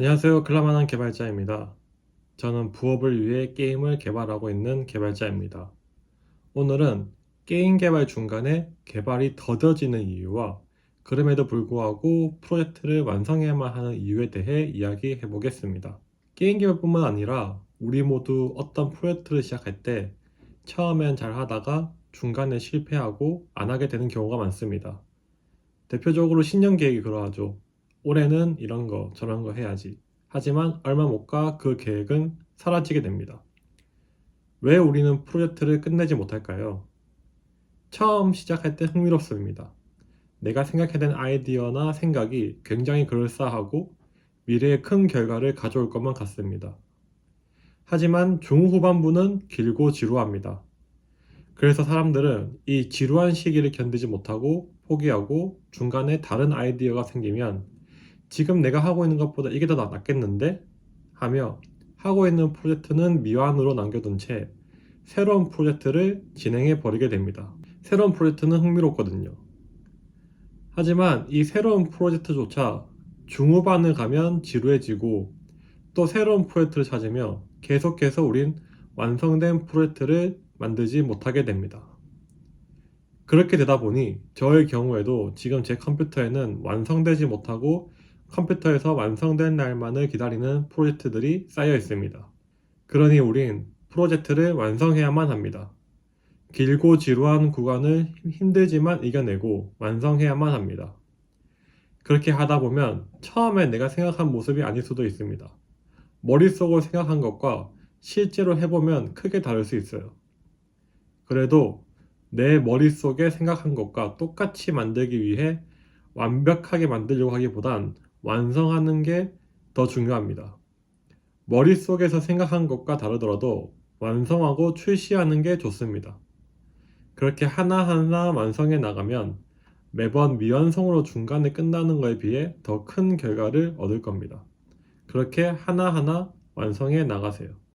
안녕하세요. 글라만한 개발자입니다. 저는 부업을 위해 게임을 개발하고 있는 개발자입니다. 오늘은 게임 개발 중간에 개발이 더뎌지는 이유와 그럼에도 불구하고 프로젝트를 완성해야만 하는 이유에 대해 이야기해 보겠습니다. 게임 개발뿐만 아니라 우리 모두 어떤 프로젝트를 시작할 때 처음엔 잘 하다가 중간에 실패하고 안 하게 되는 경우가 많습니다. 대표적으로 신년 계획이 그러하죠. 올해는 이런 거 저런 거 해야지. 하지만 얼마 못 가 그 계획은 사라지게 됩니다. 왜 우리는 프로젝트를 끝내지 못할까요? 처음 시작할 때 흥미롭습니다. 내가 생각해낸 아이디어나 생각이 굉장히 그럴싸하고 미래에 큰 결과를 가져올 것만 같습니다. 하지만 중후반부는 길고 지루합니다. 그래서 사람들은 이 지루한 시기를 견디지 못하고 포기하고 중간에 다른 아이디어가 생기면 지금 내가 하고 있는 것보다 이게 더 낫겠는데? 하며 하고 있는 프로젝트는 미완으로 남겨둔 채 새로운 프로젝트를 진행해 버리게 됩니다. 새로운 프로젝트는 흥미롭거든요. 하지만 이 새로운 프로젝트조차 중후반을 가면 지루해지고 또 새로운 프로젝트를 찾으며 계속해서 우린 완성된 프로젝트를 만들지 못하게 됩니다. 그렇게 되다 보니 저의 경우에도 지금 제 컴퓨터에는 완성되지 못하고 컴퓨터에서 완성된 날만을 기다리는 프로젝트들이 쌓여 있습니다. 그러니 우린 프로젝트를 완성해야만 합니다. 길고 지루한 구간을 힘들지만 이겨내고 완성해야만 합니다. 그렇게 하다 보면 처음에 내가 생각한 모습이 아닐 수도 있습니다. 머릿속으로 생각한 것과 실제로 해보면 크게 다를 수 있어요. 그래도 내 머릿속에 생각한 것과 똑같이 만들기 위해 완벽하게 만들려고 하기보단 완성하는 게 더 중요합니다. 머릿속에서 생각한 것과 다르더라도 완성하고 출시하는 게 좋습니다. 그렇게 하나하나 완성해 나가면 매번 미완성으로 중간에 끝나는 거에 비해 더 큰 결과를 얻을 겁니다. 그렇게 하나하나 완성해 나가세요.